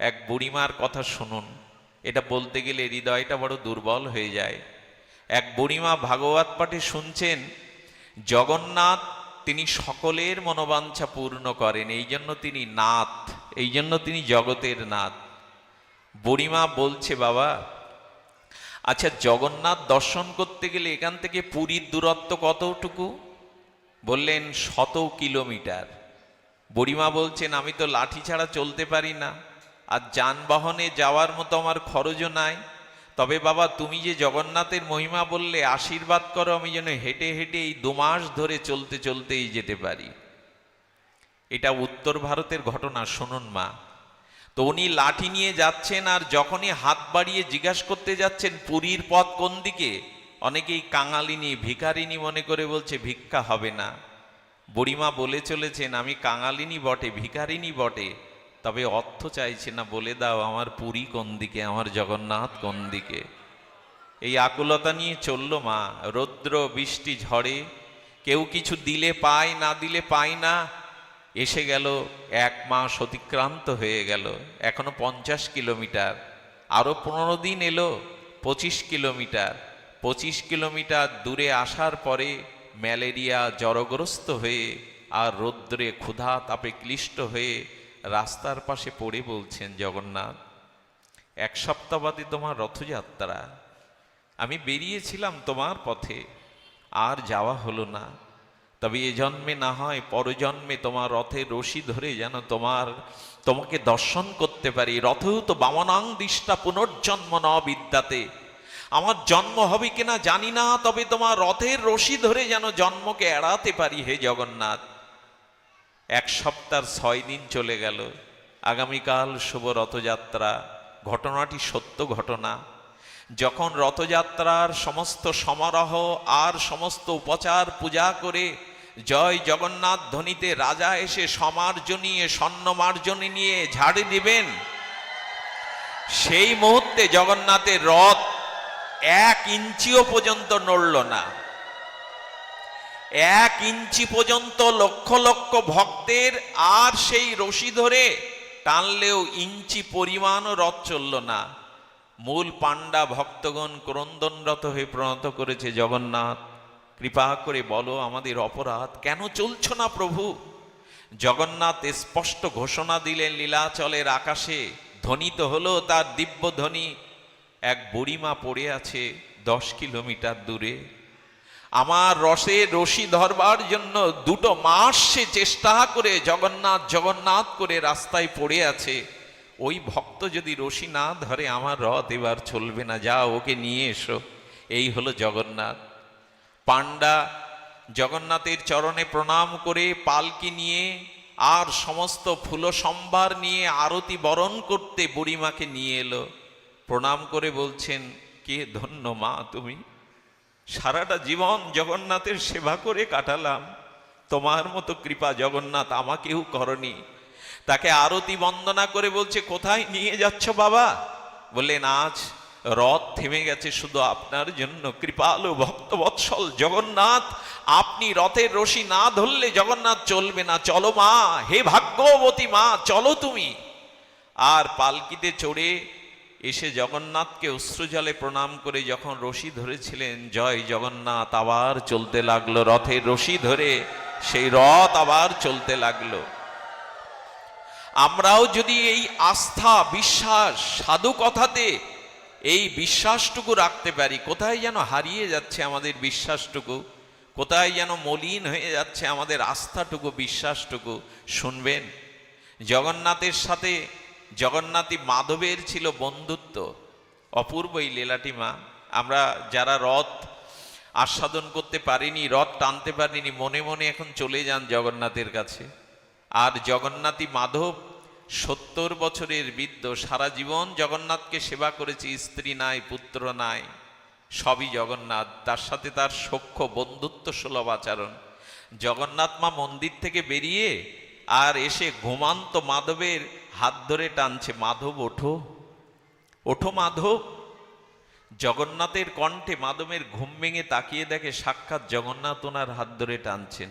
এক বুড়িমার কথা শুনুন। এটা বলতে গেলে হৃদয়টা বড় দুর্বল হয়ে যায়। এক বুড়িমা ভাগবত পাঠে শুনছেন, জগন্নাথ, তিনি সকলের মনোবাঞ্ছা পূর্ণ করেন। এই জন্য তিনি নাথ, এই জন্য তিনি জগতের নাথ। বুড়িমা বলছে, বাবা আচ্ছা জগন্নাথ দর্শন করতে গেলে এখান থেকে পুরীর দূরত্ব কতটুকু? বললেন, শত কিলোমিটার। বুড়িমা বলছেন, আমি তো লাঠি ছাড়া চলতে পারি না। আর যানবাহনে যাওয়ার মতো আমার খরচও নাই। তবে বাবা, তুমি যে জগন্নাথের মহিমা বললে, আশীর্বাদ করো, আমি যেন হেঁটে হেঁটে এই দু মাস ধরে চলতে চলতেই যেতে পারি। এটা উত্তর ভারতের ঘটনা, শুনুন মা। তো উনি লাঠি নিয়ে যাচ্ছেন আর যখনই হাত বাড়িয়ে জিজ্ঞাসা করতে যাচ্ছেন, পুরীর পথ কোন দিকে? অনেকেই কাঙালিনী ভিখারিনী মনে করে বলছে, ভিক্ষা হবে না। বুড়িমা বলে চলেছেন, আমি কাঙালিনী বটে ভিখারিনী বটে। তবে অর্থ চাইছে না, বলে দাও আমার পুরী কোন দিকে, আমার জগন্নাথ কোন দিকে। এই আকুলতা নিয়ে চলল মা, রৌদ্র, বৃষ্টি, ঝড়ে। কেউ কিছু দিলে পায়, না দিলে পায় না। এসে গেল, এক মাস অতিক্রান্ত হয়ে গেল, এখনও পঞ্চাশ কিলোমিটার। আরও পনেরো দিন এলো, পঁচিশ কিলোমিটার। পঁচিশ কিলোমিটার দূরে আসার পরে ম্যালেরিয়া জড়গ্রস্ত হয়ে আর রৌদ্রে ক্ষুধা তাপে ক্লিষ্ট হয়ে রাস্তার পাশে পড়ে বলছেন, জগন্নাথ, এক সপ্তাহ বাদে তোমার রথযাত্রা। আমি বেরিয়েছিলাম তোমার পথে, আর যাওয়া হলো না। তবে এ জন্মে না হয় পরজন্মে তোমার রথের রশি ধরে যেন তোমার, তোমাকে দর্শন করতে পারি। রথেও তো বামনাং দিষ্টা পুনর্জন্ম ন বিদ্যাতে। আমার জন্ম হবে কিনা জানি না, তবে তোমার রথের রশি ধরে যেন জন্মকে এড়াতে পারি হে জগন্নাথ। এক সপ্তাহ ছয় দিন চলে গেল। আগামীকাল শুভ রথযাত্রা। ঘটনাটি সত্য ঘটনা। যখন রথযাত্রার সমস্ত সমারোহ আর সমস্ত উপচার পূজা করে জয় জগন্নাথ ধ্বনিতে রাজা এসে সমার্জনীয় স্বর্ণমার্জনী নিয়ে ঝাড়ি দিবেন, সেই মুহূর্তে জগন্নাথের রথ এক ইঞ্চিও পর্যন্ত নড়ল না। এক ইঞ্চি পর্যন্ত লক্ষ লক্ষ ভক্তের আর সেই রশি ধরে টানলেও ইঞ্চি পরিমাণও রথ চলল না। মূল পাণ্ডা ভক্তগণ ক্রন্দনরত হয়ে প্রণত করেছে, জগন্নাথ, কৃপা করে বলো আমাদের অপরাধ কেন চলছ না প্রভু? জগন্নাথ স্পষ্ট ঘোষণা দিলেন, লীলাচলের আকাশে ধ্বনিত হলো তার দিব্য ধ্বনি এক বুড়িমা পড়ে আছে দশ কিলোমিটার দূরে। আমার রসে রশি ধরবার জন্য দুটো মাস সে চেষ্টা করে জগন্নাথ জগন্নাথ করে রাস্তায় পড়ে আছে। ওই ভক্ত যদি রশি না ধরে আমার রথ এবার চলবে না। যা ওকে নিয়ে এসো। এই হলো জগন্নাথ। পাণ্ডা জগন্নাথের চরণে প্রণাম করে পালকি নিয়ে আর সমস্ত ফুল সম্ভার নিয়ে আরতি বরণ করতে বুড়িমাকে নিয়ে এলো। প্রণাম করে বলছেন, কে ধন্য মা তুমি? সারাটা জীবন জগন্নাথের সেবা করে কাটালাম। তোমার মতো কৃপা জগন্নাথ আমাকেও করনি। তাকে আরতি বন্দনা করে বলছে, কোথায় নিয়ে যাচ্ছ বাবা? বললেন, আজ রথ থেমে গেছে, শুধু আপনার জন্য। কৃপালু ভক্তবৎসল জগন্নাথ, আপনি রথের রশি না ধরলে জগন্নাথ চলবে না। চলো মা, হে ভাগ্যবতী মা, চলো তুমি। আর পালকিতে চড়ে এসে জগন্নাথকে অশ্রুজলে প্রণাম করে যখন রশি ধরেছিলেন, জয় জগন্নাথ, আবার চলতে লাগল রথের রশি ধরে। সেই রথ আবার চলতে লাগল। আমরাও যদি এই আস্থা, বিশ্বাস সাধু কথাতে এই বিশ্বাসটুকু রাখতে পারি, কোথায় যেন হারিয়ে যাচ্ছে আমাদের বিশ্বাসটুকু? কোথায় যেন মলিন হয়ে যাচ্ছে আমাদের আস্থাটুকু, বিশ্বাসটুকু? শুনবেন? জগন্নাথের সাথে জগন্নাথী মাধবের ছিল বন্ধুত্ব। অপূর্ব এই লীলাটি মা। আমরা যারা রথ আস্বাদন করতে পারিনি, রথ টানতে পারিনি, মনে মনে এখন চলে যান জগন্নাথের কাছে। আর জগন্নাথী মাধব সত্তর বছরের বৃদ্ধ। সারা জীবন জগন্নাথকে সেবা করেছে, স্ত্রী নাই, পুত্র নাই, সবই জগন্নাথ। তার সাথে তার সখ্য, বন্ধুত্ব সুলভ আচরণ। জগন্নাথ মা মন্দির থেকে বেরিয়ে আর এসে ঘুমান্ত মাধবের হাত ধরে টানছে, মাধব, ওঠো। ওঠো মাধব। জগন্নাথের কণ্ঠে মাধবের ঘুম ভেঙে তাকিয়ে দেখে সাক্ষাৎ জগন্নাথ ওনার হাত ধরে টানছেন।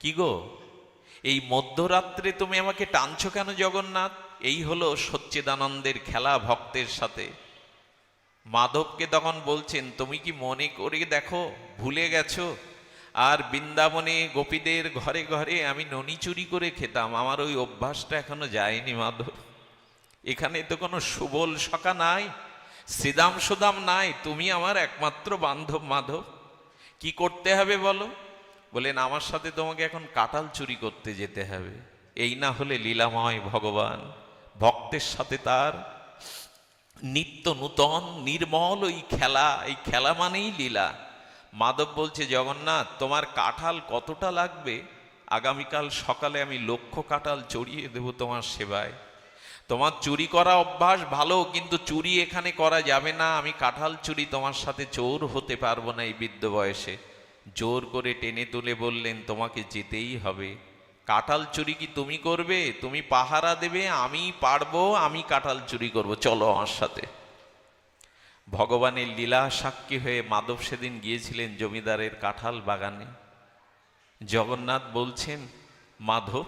কি গো, এই মধ্যরাত্রে তুমি আমাকে টানছো কেন জগন্নাথ? এই হলো সচ্চিদানন্দের খেলা ভক্তের সাথে। মাধবকে তখন বলছেন, তুমি কি মনে করে দেখো, ভুলে গেছো? আর বৃন্দাবনে গোপীদের ঘরে ঘরে আমি ননি চুরি করে খেতাম। আমার ওই অভ্যাসটা এখনও যায়নি, মাধব। এখানে তো কোনো সুবল সকা নাই, শ্রীদাম সুদাম নাই, তুমি আমার একমাত্র বান্ধব, মাধব। কি করতে হবে বলো? বলেন, আমার সাথে তোমাকে এখন কাটাল চুরি করতে যেতে হবে। এই না হলে লীলাময় ভগবান, ভক্তের সাথে তার নিত্য নূতন, নির্মল ওই খেলা, এই খেলা মানেই লীলা। মাধব বলছে, জগন্নাথ, তোমার কাঁঠাল কতটা লাগবে? আগামীকাল সকালে আমি লক্ষ কাঁঠাল চড়িয়ে দেব তোমার সেবায়। তোমার চুরি করা অভ্যাস ভালো, কিন্তু চুরি এখানে করা যাবে না। আমি কাঁঠাল চুরি তোমার সাথে চোর হতে পারব না এই বৃদ্ধ বয়সে। জোর করে টেনে তুলে বললেন, তোমাকে যেতেই হবে। কাঁঠাল চুরি কি তুমি করবে? তুমি পাহারা দেবে আমি পারব, আমি কাঁঠাল চুরি করব। চলো আমার সাথে। ভগবানের লীলা সাক্ষী হয়ে মাধব সেদিন গিয়েছিলেন জমিদারের কাঁঠাল বাগানে। জগন্নাথ বলছেন, মাধব,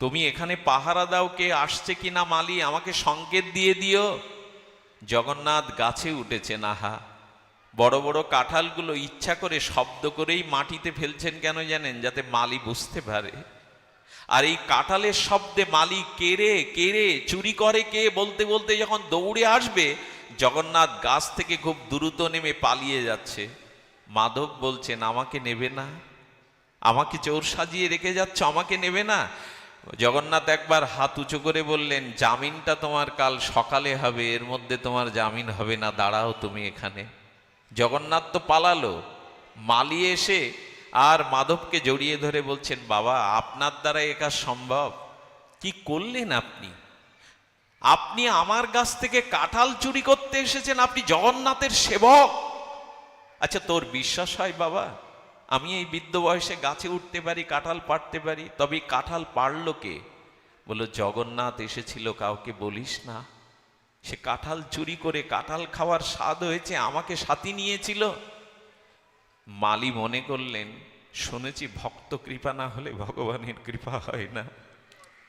তুমি এখানে পাহারা দাও কে আসছে কিনা মালি, আমাকে সংকেত দিয়ে দিও। জগন্নাথ গাছে উঠেছেন আহা বড় বড় কাঁঠালগুলো ইচ্ছা করে শব্দ করেই মাটিতে ফেলছেন কেন জানেন, যাতে মালি বুঝতে পারে? আর এই কাঁঠালের শব্দে মালি কেড়ে কেড়ে, চুরি করে কে বলতে বলতে যখন দৌড়ে আসবে জগন্নাথ গাছ থেকে খুব দ্রুত নেমে পালিয়ে যাচ্ছে। মাধব বলছেন, আমাকে নেবে না। আমাকে চোর সাজিয়ে রেখে যাচ্ছ? আমাকে নেবে না? জগন্নাথ একবার হাত উঁচু করে বললেন, জামিনটা তোমার কাল সকালে হবে, এর মধ্যে তোমার জামিন হবে না, দাঁড়াও তুমি এখানে। জগন্নাথ তো পালালো। মালি এসে আর মাধবকে জড়িয়ে ধরে বলছেন, বাবা, আপনার দ্বারা এ কাজ সম্ভব? কি করলেন আপনি? আপনি আমার গাছ থেকে কাঁঠাল চুরি করতে এসেছেন, আপনি জগন্নাথের সেবক। আচ্ছা তোর বিশ্বাস হয় বাবা? আমি এই বৃদ্ধ বয়সে গাছে উঠতে পারি, কাঁঠাল পাড়তে পারি, তবে কাঁঠাল পারল কে? বলল, জগন্নাথ এসেছিল, কাউকে বলিস না। সে কাঁঠাল চুরি করে কাঁঠাল খাওয়ার স্বাদ হয়েছে, আমাকে সাথী নিয়েছিল। মালি মনে করলেন, শুনেছি ভক্ত কৃপা না হলে ভগবানের কৃপা হয় না।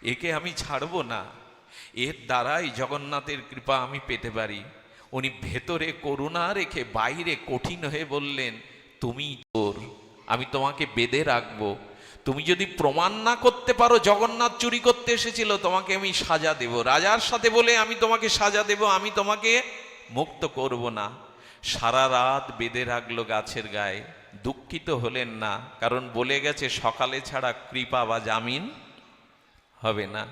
একে আমি ছাড়বো না। এর দ্বারাই জগন্নাথের কৃপা আমি পেতে পারি। উনি ভেতরে করুণা রেখে বাইরে কঠিন হয়ে বললেন, তুমি তোর আমি তোমাকে বেঁধে রাখব। তুমি যদি প্রমাণ না করতে পারো জগন্নাথ চুরি করতে এসেছিল, তোমাকে আমি সাজা দেব। রাজার সাথে বলে আমি তোমাকে সাজা দেব, আমি তোমাকে মুক্ত করব না। সারা রাত বেঁধে রাখল গাছের গায়ে। দুঃখিত হলেন না, কারণ বলে গেছে সকালে ছাড়া কৃপা বা জামিন হবে না।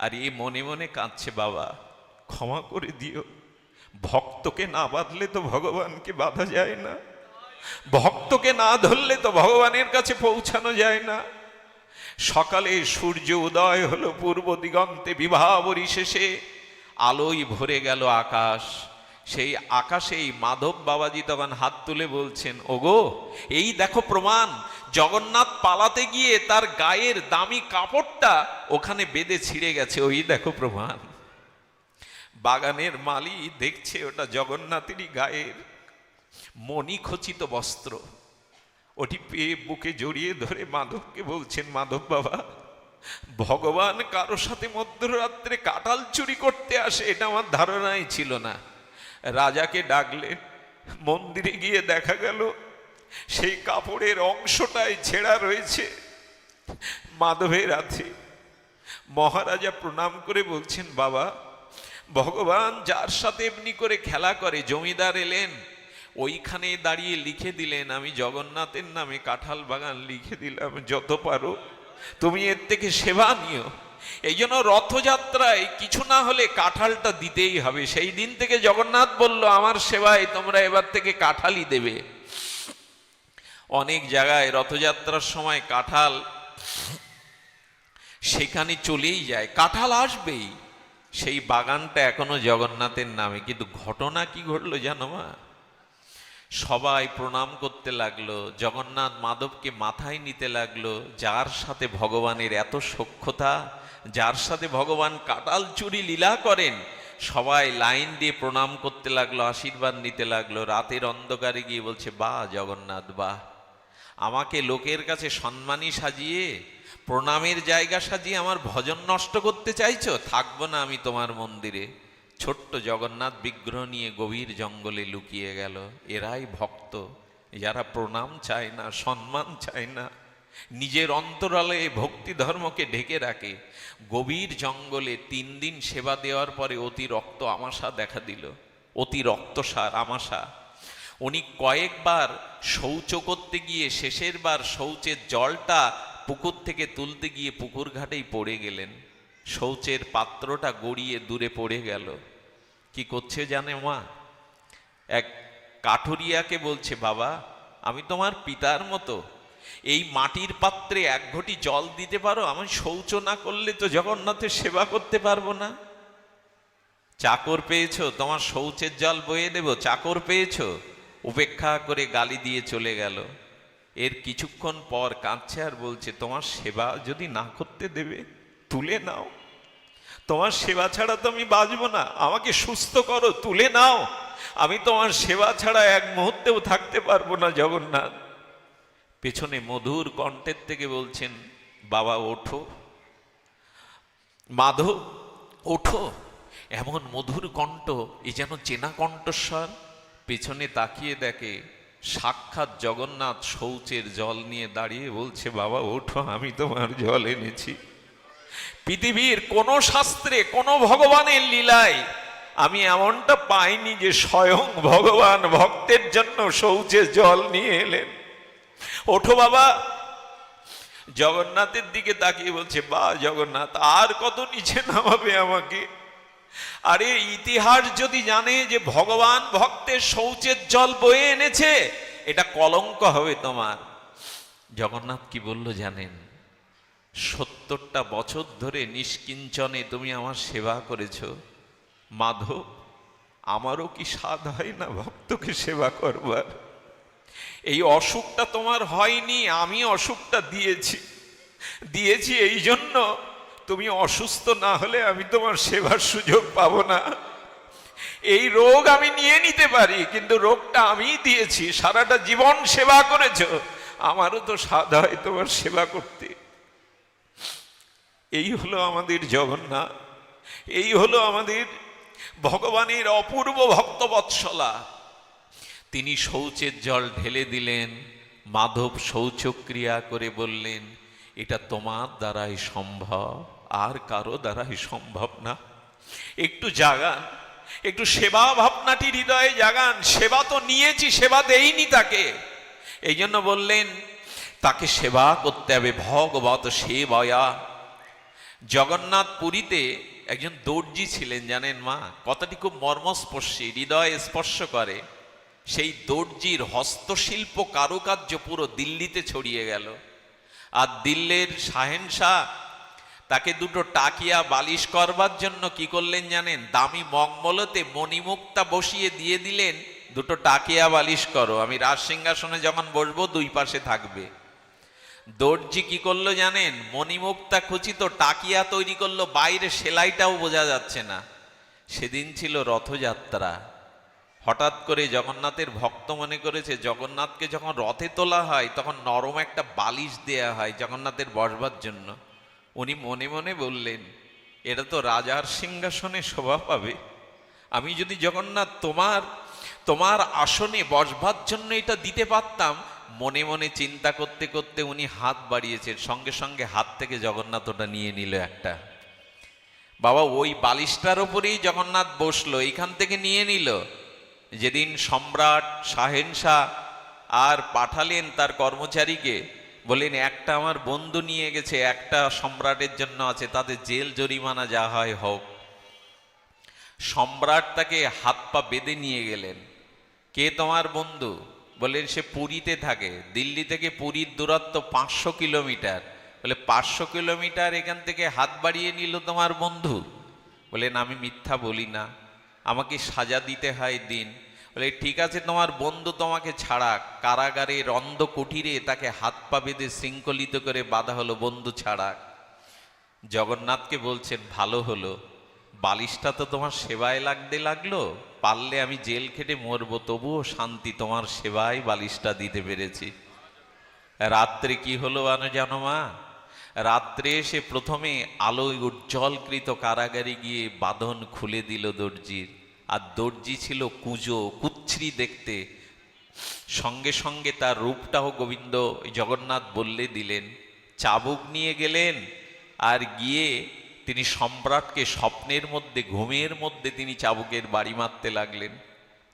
আর এ মনে মনে কাঁদছে বাবা। ক্ষমা করে দিও। ভক্তকে না বাঁধলে তো ভগবানকে বাঁধা যায় না। ভক্তকে না ধরলে তো ভগবানের কাছে পৌঁছানো যায় না। সকালে সূর্য উদয় হলো পূর্ব দিগন্তে বিবাহ শেষে আলোয় ভরে গেল আকাশ। সেই আকাশেই মাধব বাবাজি তখন হাত তুলে বলছেন, ওগো, এই দেখো প্রমাণ, জগন্নাথ পালাতে গিয়ে তার গায়ের দামি কাপড়টা ওখানে বেঁধে ছিঁড়ে গেছে, ওই দেখো প্রমাণ। বাগানের মালি দেখছে ওটা জগন্নাথেরই গায়ের মণিখচিত বস্ত্র। ওটি পেয়ে বুকে জড়িয়ে ধরে মাধবকে বলছেন, মাধব বাবা, ভগবান কারও সাথে মধ্যরাত্রে কাটাল চুরি করতে আসে, এটা আমার ধারণাই ছিল না। রাজাকে ডাকলেন মন্দিরে গিয়ে দেখা গেল সেই কাপড়ের অংশটাই ছেঁড়া রয়েছে। মাধবের হাতে। মহারাজা প্রণাম করে বলছেন, বাবা, ভগবান যার সাথে এমনি করে খেলা করে, জমিদার এলেন, ওইখানে দাঁড়িয়ে লিখে দিলেন, আমি জগন্নাথের নামে কাঁঠাল বাগান লিখে দিলাম, যত পারো। তুমি এর থেকে সেবা নিও। এই জন্য রথযাত্রায় কিছু না হলে কাঁঠালটা দিতেই হবে। সেই দিন থেকে জগন্নাথ বলল, আমার সেবায় তোমরা এবার থেকে কাঁঠালই দেবে। অনেক জায়গায় রথযাত্রার সময় কাঁঠাল সেখানে চলেই যায়। কাঁঠাল আসবেই। সেই বাগানটা এখনও জগন্নাথের নামে। কিন্তু ঘটনা কি ঘটলো জানো মা? সবাই প্রণাম করতে লাগল। জগন্নাথ মাধবকে মাথায় নিতে লাগল, যার সাথে ভগবানের এত সক্ষতা যার সাথে ভগবান কাটাল চুরি লীলা করেন, সবাই লাইন দিয়ে প্রণাম করতে লাগল, আশীর্বাদ নিতে লাগল, রাতের অন্ধকারে গিয়ে বলছে বা জগন্নাথ, বাহ। আমাকে লোকের কাছে সম্মানী সাজিয়ে, প্রণামের জায়গা সাজিয়ে আমার ভজন নষ্ট করতে চাইছো? থাকব না আমি তোমার মন্দিরে। ছোট্ট জগন্নাথ বিগ্রহ নিয়ে গভীর জঙ্গলে লুকিয়ে গেল। এরাই ভক্ত, যারা প্রণাম চায় না, সম্মান চায় না। নিজের অন্তরালে ভক্তি ধর্মকে ঢেকে রাখে। গভীর জঙ্গলে তিন দিন সেবা দেওয়ার পরে অতি রক্ত আমাশা দেখা দিল। অতি রক্তসার আমাশা। উনি কয়েকবার শৌচ করতে গিয়ে শেষের বার শৌচের জলটা পুকুর থেকে তুলতে গিয়ে পুকুর ঘাটেই পড়ে গেলেন। শৌচের পাত্রটা গড়িয়ে দূরে পড়ে গেল। কি করছে জানে মা? এক কাঠুরিয়াকে বলছে, বাবা, আমি তোমার পিতার মতো এই মাটির পাত্রে এক ঘটি জল দিতে পারো আমি শৌচ না করলে তো জগন্নাথের সেবা করতে পারব না। চাকর পেয়েছ, তোমার শৌচের জল বয়ে দেব চাকর পেয়েছ, উপেক্ষা করে গালি দিয়ে চলে গেল। এর কিছুক্ষণ পর কাঁদছে আর বলছে, তোমার সেবা যদি না করতে দেবে, তুলে নাও। তোমার সেবা ছাড়া তো আমি বাঁচবো না, আমাকে সুস্থ করো, তুলে নাও। আমি তোমার সেবা ছাড়া এক মুহূর্তেও থাকতে পারব না, জগন্নাথ। পেছনে মধুর কণ্ঠের থেকে বলছেন, বাবা, ওঠো। মাধব, ওঠো। এমন মধুর কণ্ঠ, এ যেন চেনা কণ্ঠস্বর। পেছনে তাকিয়ে দেখে সাক্ষাৎ জগন্নাথ শৌচের জল নিয়ে দাঁড়িয়ে বলছে, বাবা, ওঠো, আমি তোমার জল এনেছি। পৃথিবীর কোন শাস্ত্রে, কোন ভগবানের লীলায় আমি এমনটা পাইনি যে স্বয়ং ভগবান ভক্তের জন্য শৌচের জল নিয়ে এলেন। ওঠো বাবা। জগন্নাথের দিকে তাকিয়ে বলছে, বা জগন্নাথ, আর কত নিচে নামাবে আমাকে? আরে, ইতিহাস যদি জানে যে ভগবান ভক্তের শৌচের জল বয়ে এনেছে, এটা কলঙ্ক হবে তোমার। জগন্নাথ কি বলল জানেন? সত্তরটা বছর ধরে নিষ্কিঞ্চনে তুমি আমার সেবা করেছ। মাধব, আমারও কি স্বাদ হয় না ভক্তকে সেবা করবার? এই অসুখটা তোমার হয়নি, আমি অসুখটা দিয়েছি। দিয়েছি এই জন্য তুমি অসুস্থ না হলে আমি তোমার সেবার সুযোগ পাবো না। এই রোগ আমি নিয়ে নিতে পারি, কিন্তু রোগটা আমি দিয়েছি, সারাটা জীবন সেবা করেছ, আমারও তো স্বাদ হয় তোমার সেবা করতে। এই হলো আমাদের জগন্নাথ, এই হলো আমাদের ভগবানের অপূর্ব ভক্তবৎসলা। তিনি শৌচের জল ঢেলে দিলেন, মাধব শৌচক্রিয়া করে বললেন, এটা তোমার দ্বারাই সম্ভব, আর কারও দ্বারাই সম্ভব না। একটু জাগান, একটু সেবা ভাবনাটি হৃদয়ে জাগান, সেবা তো নিয়েছি, সেবা দেইনি তাকে। এই জন্য বললেন, তাকে সেবা করতে হবে, ভগবত সেবয়া। জগন্নাথ পুরীতে একজন দর্জি ছিলেন, জানেন মা? কথাটি খুব মর্মস্পর্শী, হৃদয়ে স্পর্শ করে। সেই দর্জির হস্তশিল্প কারুকার্য পুরো দিল্লিতে ছড়িয়ে গেল। আর দিল্লির শাহেনশাহ তাকে দুটো টাকিয়া বালিশ করবার জন্য কি করলেন জানেন? দামি মঙ্গলতে মণিমুক্তা বসিয়ে দিয়ে দিলেন, দুটো টাকিয়া বালিশ করো, আমি রাজ সিংহাসনে যখন বসবো দুই পাশে থাকবে। দর্জি কি করল জানেন? মণিমুক্তা খুচিত টাকিয়া তৈরি করল, বাইরে সেলাইটাও বোঝা যাচ্ছে না। সেদিন ছিল রথযাত্রা। হঠাৎ করে জগন্নাথের ভক্ত মনে করেছে, জগন্নাথকে যখন রথে তোলা হয়, তখন নরম একটা বালিশ দেয়া হয় জগন্নাথের বসবার জন্য। উনি মনে মনে বললেন, এটা তো রাজার সিংহাসনে শোভা পাবে। আমি যদি জগন্নাথ তোমার তোমার আসনে বসবার জন্য এটা দিতে পারতাম, মনে মনে চিন্তা করতে করতে উনি হাত বাড়িয়েছেন, সঙ্গে সঙ্গে হাত থেকে জগন্নাথ ওটা নিয়ে নিল একটা। বাবা, ওই বালিশটার ওপরেই জগন্নাথ বসল, এইখান থেকে নিয়ে নিল। যেদিন সম্রাট শাহেনশাহ আর পাঠালেন তার কর্মচারীকে, বললেন, একটা আমার বন্ধু নিয়ে গেছে, একটা সম্রাটের জন্য আছে, তাদের জেল জরিমানা যা হয় হোক। সম্রাট তাকে হাত পা বেঁধে নিয়ে গেলেন। কে তোমার বন্ধু? বললেন, সে পুরীতে থাকে, দিল্লি থেকে পুরীর দূরত্ব পাঁচশো কিলোমিটার। বলে, পাঁচশো কিলোমিটার এখান থেকে হাত বাড়িয়ে নিল তোমার বন্ধু? বলেন আমি মিথ্যা বলি না। আমাকে সাজা দিতে হয় দিন। বলে, ঠিক আছে, তোমার বন্ধু তোমাকে ছাড়া কারাগারে রন্ধ কুঠিরে তাকে হাত পা বেঁধে শৃঙ্খলিত করে বাধা হলো, বন্ধু ছাড়া। জগন্নাথকে বলছেন, ভালো হলো। বালিশটা তো তোমার সেবায় লাগতে লাগল, পারলে আমি জেল খেটে মরবো, তবুও শান্তি তোমার সেবায় বালিশটা দিতে পেরেছি। রাত্রে কি হলো আনো জানো মা? রাত্রে এসে প্রথমে আলোয় উজ্জ্বলকৃত কারাগারে গিয়ে বাঁধন খুলে দিল দর্জির। আর দর্জি ছিল কুজো, কুচ্ছরি দেখতে। সঙ্গে সঙ্গে তার রূপটাও গোবিন্দ জগন্নাথ বললে দিলেন, চাবুক নিয়ে গেলেন? আর গিয়ে তিনি সম্রাটকে স্বপ্নের মধ্যে, ঘুমের মধ্যে তিনি চাবুকের বাড়ি মারতে লাগলেন।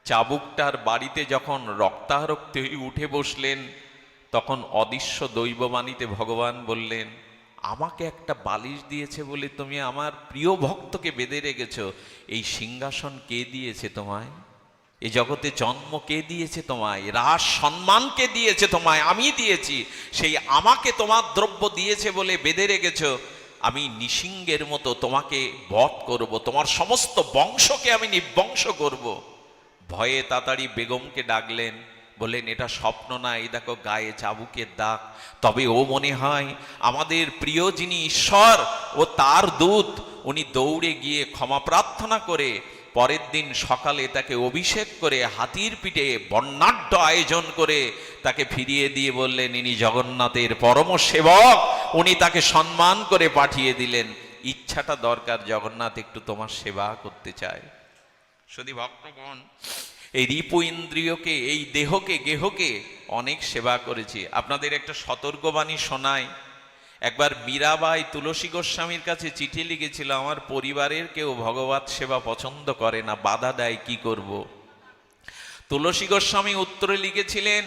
চাবুকটার বাড়িতে যখন রক্তারক্ত উঠে বসলেন, তখন অদৃশ্য দৈববাণীতে ভগবান বললেন আমাকে একটা বালিশ দিয়েছে বলে তুমি আমার প্রিয় ভক্তকে বেঁধে রেখেছ। এই সিংহাসন কে দিয়েছে তোমায়? এ জগতে জন্ম কে দিয়েছে তোমায়? রাস সম্মান কে দিয়েছে তোমায়? আমি দিয়েছি। সেই আমাকে তোমার দ্রব্য দিয়েছে বলে বেঁধে রেখেছ। আমি নিসিংহের মতো তোমাকে বধ করব। তোমার সমস্ত বংশকে আমি নিবংশ করব। ভয়ে তাড়াতাড়ি বেগমকে ডাকলেন বললেন, এটা স্বপ্ন না, এই দেখো গায়ে চাবুকের দাগ। তবে ও মনে হয় আমাদের প্রিয় যিনি ঈশ্বর ও তার দূত, উনি দৌড়ে গিয়ে ক্ষমা প্রার্থনা করে পরের দিন সকালে তাকে অভিষেক করে হাতির পিঠে বর্ণাঢ্য আয়োজন করে তাকে ফিরিয়ে দিয়ে বললেন, ইনি জগন্নাথের পরম সেবক। উনি তাকে সম্মান করে পাঠিয়ে দিলেন। ইচ্ছাটা দরকার, জগন্নাথ একটু তোমার সেবা করতে চায়। শুধু ভক্তগণ এই রিপু ইন্দ্রিয়কে, এই দেহকে, গেহকে অনেক সেবা করেছি। আপনাদের একটা সতর্কবাণী শোনায় একবার মীরাবাই তুলসী গোস্বামীর কাছে চিঠি লিখেছিল, আমার পরিবারের কেউ ভগবত সেবা পছন্দ করে না, বাধা দেয়, কি করব। তুলসী গোস্বামী উত্তরে লিখেছিলেন,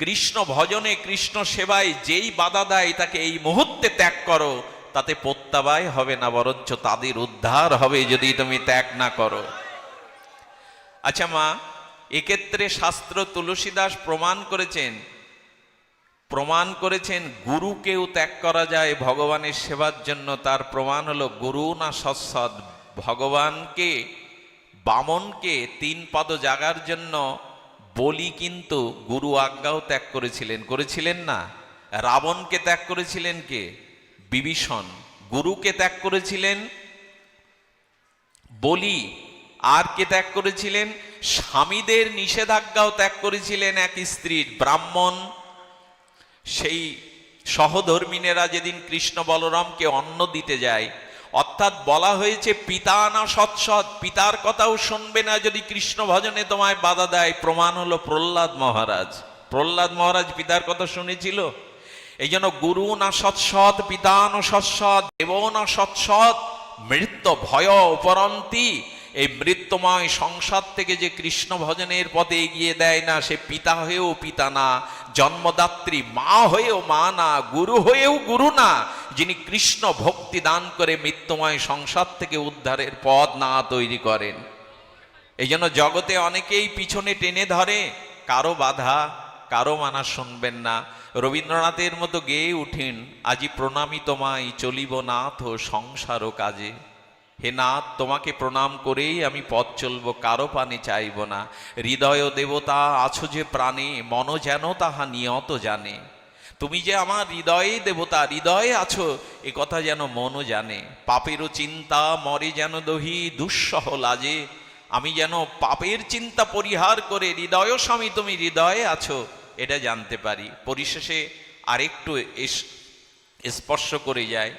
কৃষ্ণ ভজনে কৃষ্ণ সেবায় যেই বাধা দেয়, তাকে এই মুহূর্তে ত্যাগ করো। তাতে প্রত্যাবায় হবে না, বরঞ্চ তাদের উদ্ধার হবে যদি তুমি ত্যাগ না করো। আচ্ছা মা এক্ষেত্রে শাস্ত্র তুলসীদাস প্রমাণ করেছেন প্রমাণ করেছেন গুরুকেও ত্যাগ করা যায় ভগবানের সেবার জন্য। তার প্রমাণ হলো, গুরু না সৎসৎ, ভগবানকে, বামনকে তিন পদ জাগার জন্য বলি কিন্তু গুরু আজ্ঞাও ত্যাগ করেছিলেন। করেছিলেন না। রাবণকে ত্যাগ করেছিলেন কে? বিভীষণ। গুরুকে ত্যাগ করেছিলেন, বলি। আর কে ত্যাগ করেছিলেন? স্বামীদের নিষেধাজ্ঞাও ত্যাগ করেছিলেন এক স্ত্রীর ব্রাহ্মণ। সেই সহধর্মিনেরা যেদিন কৃষ্ণ বলরামকে অন্ন দিতে যায়, অর্থাৎ বলা হয়েছে, পিতা না সৎসৎ পিতার কথাও শুনবে না যদি কৃষ্ণ ভজনে তোমায় বাধা দেয়। প্রমাণ হলো প্রহ্লাদ মহারাজ। প্রহ্লাদ মহারাজ পিতার কথা শুনেছিল? এই জন্য, গুরু না সৎসৎ পিতা না সৎসৎ দেব না সৎসৎ মৃত্যু ভয় উপরন্তি এই মৃত্যুময় সংসার থেকে যে কৃষ্ণ ভজনের পথে এগিয়ে দেয় না, সে পিতা হয়েও পিতা না, জন্মদাত্রী মা হয়েও মা না, গুরু হয়েও গুরু না, যিনি কৃষ্ণ ভক্তি দান করে মৃত্যুময় সংসার থেকে উদ্ধারের পথ না তৈরি করেন। এই জন্য জগতে অনেকেই পিছনে টেনে ধরে, কারও বাধা, কারও মানা শুনবেন না। রবীন্দ্রনাথের মতো গেয়ে উঠেন, আজি প্রণামী তোমায় চলিব নাথ সংসার কাজে হে নাথ, তোমাকে প্রণাম করেই আমি পথ চলব, কারও পানে চাইব না। হৃদয় দেবতা, আছো যে প্রাণে মন যেন তাহা নিয়ত জানে। তুমি যে আমার হৃদয়ে দেবতা, হৃদয়ে আছো, এ কথা যেন মনও জানে। পাপেরও চিন্তা, মরে যেন দহি, দুঃসহ লাজে। আমি যেন পাপের চিন্তা পরিহার করে, হৃদয় স্বামী, তুমি হৃদয়ে আছো, এটা জানতে পারি। পরিশেষে আরেকটু স্পর্শ করে যায়।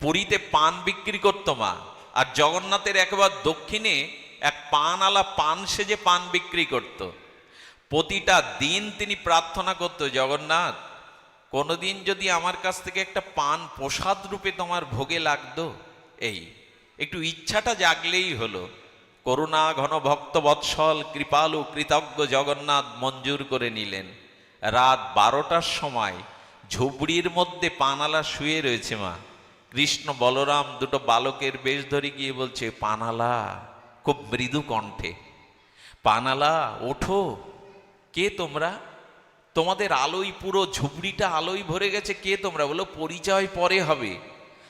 পুরীতে পান বিক্রি করতো মা। আর জগন্নাথের একেবারে দক্ষিণে এক পানওয়ালা পান সেজে পান বিক্রি করত। প্রতিটা দিন তিনি প্রার্থনা করত, জগন্নাথ, কোনোদিন যদি আমার কাছ থেকে একটা পান প্রসাদ রূপে তোমার ভোগে লাগতো, এই, একটু ইচ্ছাটা জাগলেই হলো। করুণা ঘন ভক্ত বৎসল, কৃপালু কৃতজ্ঞ জগন্নাথ মঞ্জুর করে নিলেন। রাত বারোটার সময় ঝুবড়ির মধ্যে পানালা শুয়ে রয়েছে মা। কৃষ্ণ বলরাম দুটো বালকের বেশ ধরে গিয়ে বলছে, পানালা, খুব মৃদু কণ্ঠে। পানালা, ওঠো। কে তোমরা? তোমাদের আলোই পুরো ঝুপড়িটা আলোই ভরে গেছে, কে তোমরা? বলো পরিচয় পরে হবে।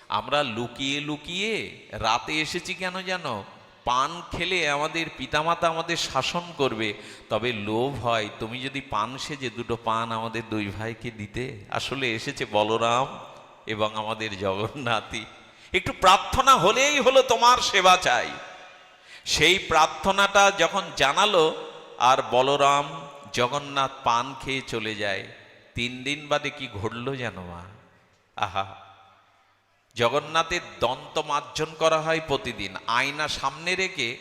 আমরা লুকিয়ে লুকিয়ে রাতে এসেছি কেন জানো? পান খেলে আমাদের পিতামাতা আমাদের শাসন করবে। তবে লোভ হয়, তুমি যদি পান সেজে দুটো পান আমাদের দুই ভাইকে দিতে। আসলে এসেছে বলরাম এবং আমাদের জগন্নাথই। একটু প্রার্থনা হলেই হলো তোমার সেবা চাই। সেই প্রার্থনাটা যখন জানালো, আর বলরাম জগন্নাথ পান খেয়ে চলে যায়, তিন দিন বাদে কি ঘটলো যেন মা? আহা! জগন্নাথের দন্ত মার্জন করা হয় প্রতিদিন। আয়না সামনে রেখে,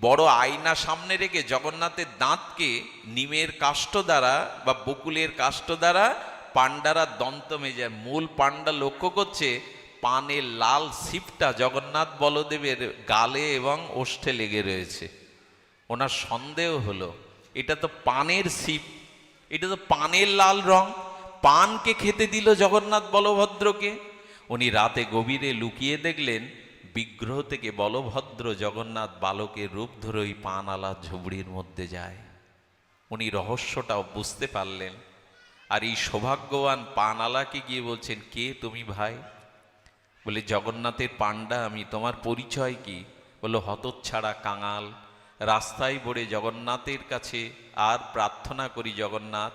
বড় আয়না সামনে রেখে জগন্নাথের দাঁতকে নিমের কাষ্ঠ দ্বারা বা বকুলের কাষ্ঠ দ্বারা পাণ্ডারা দন্ত মেজার মূল পাণ্ডা লক্ষ্য করছে পানের লাল সিপটা জগন্নাথ বলদেবের গালে এবং ওষ্ঠে লেগে রয়েছে। ওনার সন্দেহ হলো, এটা তো পানের সিপ এটা তো পানের লাল রং, পানকে খেতে দিল জগন্নাথ বলভদ্রকে। উনি রাতে গভীরে লুকিয়ে দেখলেন, বিগ্রহ থেকে বলভদ্র জগন্নাথ বালকের রূপ ধরে ওই পানালা ঝুবড়ির মধ্যে যায়। উনি রহস্যটাও বুঝতে পারলেন আর এই সৌভাগ্যবান পানালাকে গিয়ে বলছেন, কে তুমি ভাই? বলে, জগন্নাথের পাণ্ডা, আমি তোমার পরিচয় কি? বলল হতচ্ছাড়া কাঙাল, রাস্তায় পড়ে জগন্নাথের কাছে আর প্রার্থনা করি জগন্নাথ।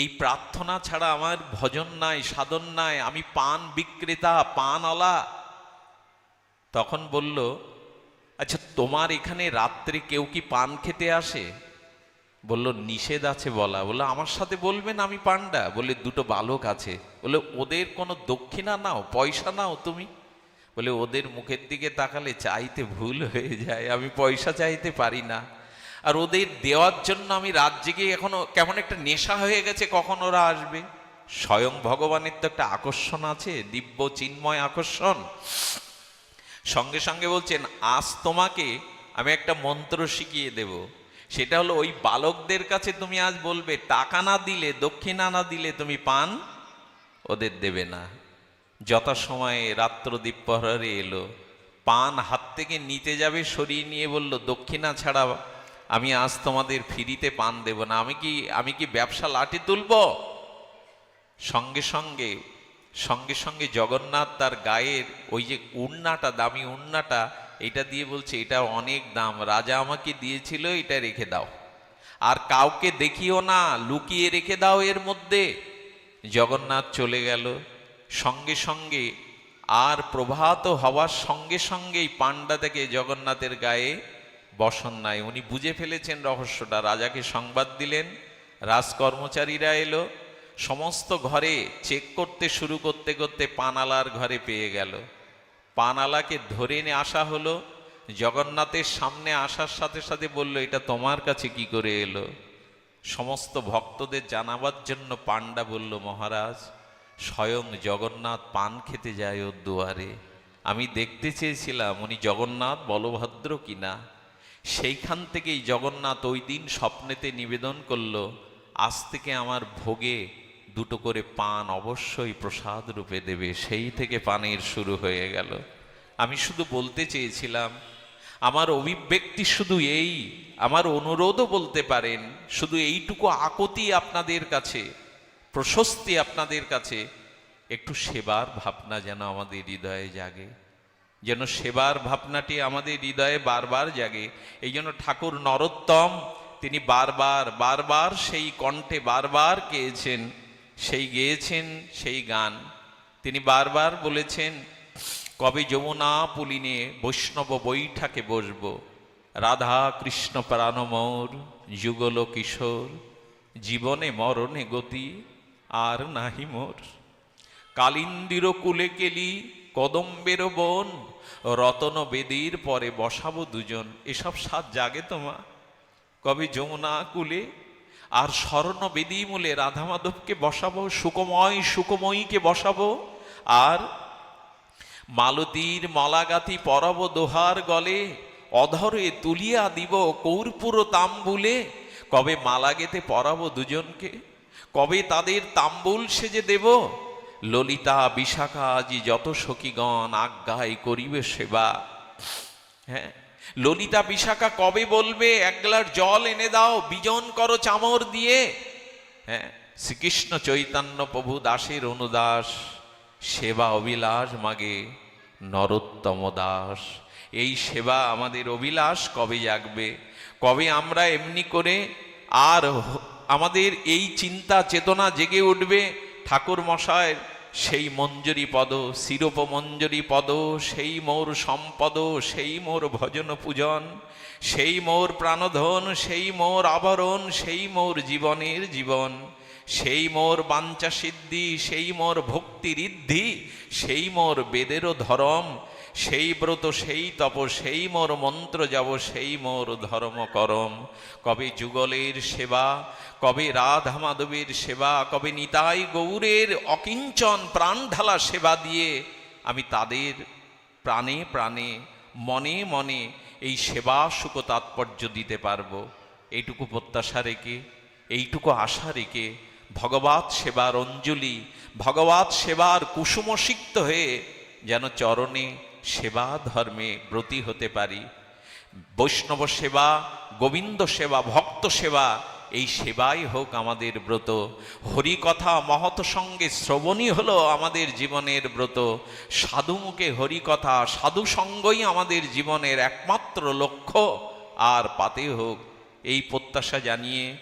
এই প্রার্থনা ছাড়া আমার ভজন নাই, সাধন নাই, আমি পান বিক্রেতা পানওয়ালা তখন বলল আচ্ছা তোমার এখানে রাত্রে কেউ কি পান খেতে আসে? বলল, নিষেধ আছে বলা। বলল, আমার সাথে বলবেন আমি পান্ডা বলে দুটো বালক আছে। বলে ওদের কোনো দক্ষিণা নাও, পয়সা নাও তুমি? বলে ওদের মুখের দিকে তাকালে চাইতে ভুল হয়ে যায়, আমি পয়সা চাইতে পারি না। আর ওদের দেওয়ার জন্য আমি রাত জেগে এখনও কেমন একটা নেশা হয়ে গেছে, কখন ওরা আসবে? স্বয়ং ভগবানের তো একটা আকর্ষণ আছে, দিব্য চিন্ময় আকর্ষণ। সঙ্গে সঙ্গে বলছেন, আজ তোমাকে আমি একটা মন্ত্র শিখিয়ে দেব। সেটা হলো ওই বালকদের কাছে তুমি আজ বলবে, টাকা না দিলে, দক্ষিণা না দিলে তুমি পান? ওদের দেবে না। যথাসময়ে রাত্র দ্বীপহরে এলো, পান হাত থেকে নিতে যাবে, সরিয়ে নিয়ে বলল, দক্ষিণা ছাড়া আমি আজ তোমাদের ফিরিতে পান দেব না। আমি কি আমি কি ব্যবসা লাঠি তুলবো? সঙ্গে সঙ্গে সঙ্গে সঙ্গে জগন্নাথ তার গায়ের ওই যে উন্নাটা, দামি উন্নাটা এটা দিয়ে বলছে, এটা অনেক দাম। রাজা আমাকে দিয়েছিল, এটা রেখে দাও। আর কাউকে দেখিও না, লুকিয়ে রেখে দাও এর মধ্যে। জগন্নাথ চলে গেল। সঙ্গে সঙ্গে আর প্রভাত হওয়ার সঙ্গে সঙ্গেই পাণ্ডা থেকে জগন্নাথের গায়ে বসন নাই। উনি বুঝে ফেলেছেন রহস্যটা। রাজাকে সংবাদ দিলেন, রাজকর্মচারীরা এলো, সমস্ত ঘরে চেক করতে শুরু করতে করতে পানালার ঘরে পেয়ে গেল। পানালাকে ধরে নিয়ে আসা হলো। জগন্নাথের সামনে আসার সাথে সাথে বলল, এটা তোমার কাছে কি করে এলো? সমস্ত ভক্তদের জানাবার জন্য পাণ্ডা বলল, মহারাজ, স্বয়ং জগন্নাথ পান খেতে যায় ওর দুয়ারে। আমি দেখতে চেয়েছিলাম, উনি জগন্নাথ, বলভদ্র কিনা। সেইখান থেকেই জগন্নাথ ওই দিন স্বপ্নেতে নিবেদন করল, আজ থেকে আমার ভোগে দুটো করে পান অবশ্যই প্রসাদ রূপে দেবে। সেই থেকে পানের শুরু হয়ে গেল। আমি শুধু বলতে চেয়েছিলাম, আমার অভিব্যক্তি শুধু এই, আমার অনুরোধও বলতে পারেন, শুধু এইটুকু আকতি আপনাদের কাছে, প্রশস্তি আপনাদের কাছে, একটু সেবার ভাবনা যেন আমাদের হৃদয়ে জাগে, যেন সেবার ভাবনাটি আমাদের হৃদয়ে বারবার জাগে। এই জন্য ঠাকুর নরোত্তম, তিনি বারবার বারবার সেই কণ্ঠে বারবার গেয়েছেন। সেই গেয়েছেন সেই গান। তিনি বারবার বলেছেন, কবে যমুনা পুলিনে বৈষ্ণব বৈঠাকে বসবো। রাধা কৃষ্ণ প্রাণমোর যুগল কিশোর, জীবনে মরণে গতি আর নাহি মোর। কালিন্দির কুলে কেলি, কদম্বের বন, রতন বেদির পরে বসাবো দুজন। এসব সাত জাগে তোমা। কবে যমুনা কুলে আর স্বর্ণ বেদি মূলে রাধা মাধবকে বসাবো, সুকময় সুকময়ীকে বসাবো, আর মালতীর মলাগাতি পরব দোহার গলে, অধরে তুলিয়া দিব কৌরপুর তাম্বুলে, কবে মালা গেতে পরাবো দুজনকে, কবে তাদের তাম্বুল সেজে দেব, ললিতা বিশাখা আজি যত সখীগণ আজ্ঞায় করিবে সেবা। হ্যাঁ? ললিতা বিশাখা কবে বলবে? এক গ্লাস জল এনে দাও, বিজন করো চামর দিয়ে। হ্যাঁ শ্রীকৃষ্ণ চৈতন্য প্রভু দাসের অনুদাস, সেবা অবিলাস মাগে নরোত্তম দাস। এই সেবা আমাদের অভিলাষ কবে জাগবে? কবে আমরা এমনি করে আর আমাদের এই চিন্তা চেতনা জেগে উঠবে? ঠাকুর মশায়ের সেই মঞ্জরি পদ, শিরোপ মঞ্জরি পদ, সেই মোর সম্পদ, সেই মোর ভজন পূজন, সেই মোর প্রাণধন, সেই মোর আবরণ, সেই মোর জীবনের জীবন, সেই মোর বাঞ্চা সিদ্ধি, সেই মোর ভক্তি ঋদ্ধি, সেই মোর বেদেরও ধরম সেই ব্রত, সেই তপ, সেই মোর মন্ত্র যাব, সেই মোর ধর্ম করম। কবে যুগলের সেবা, কবে রাধা মাধবের সেবা, কবে নিতাই গৌরের অকিঞ্চন প্রাণ ঢালা সেবা দিয়ে আমি তাদের প্রাণে প্রাণে, মনে মনে এই সেবা সুখ তাৎপর্য দিতে পারব। এইটুকু প্রত্যাশা রেখে, এইটুকু আশা রেখে ভগবত সেবার অঞ্জলি, ভগবত সেবার কুসুমসিক্ত হয়ে যেন চরণে সেবা ধর্মে ব্রতী হতে পারি। বৈষ্ণব সেবা, গোবিন্দ সেবা, ভক্ত সেবা, এই সেবাই হোক আমাদের ব্রত। হরিকথা মহৎ সঙ্গে শ্রবণই হলো আমাদের জীবনের ব্রত। সাধু মুখে হরিকথা, সাধু সঙ্গই আমাদের জীবনের একমাত্র লক্ষ্য। আর পাতে হোক এই প্রত্যাশা জানিয়ে